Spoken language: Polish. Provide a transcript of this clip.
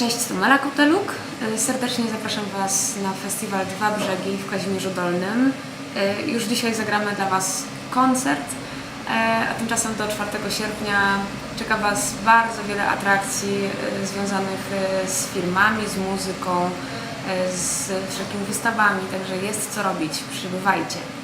Cześć, to Mela Koteluk. E, serdecznie zapraszam Was na festiwal Dwa Brzegi w Kazimierzu Dolnym. E, już dzisiaj zagramy dla Was koncert, e, a tymczasem do 4 sierpnia czeka Was bardzo wiele atrakcji związanych z filmami, z muzyką, z wszelkimi wystawami, także jest co robić. Przybywajcie.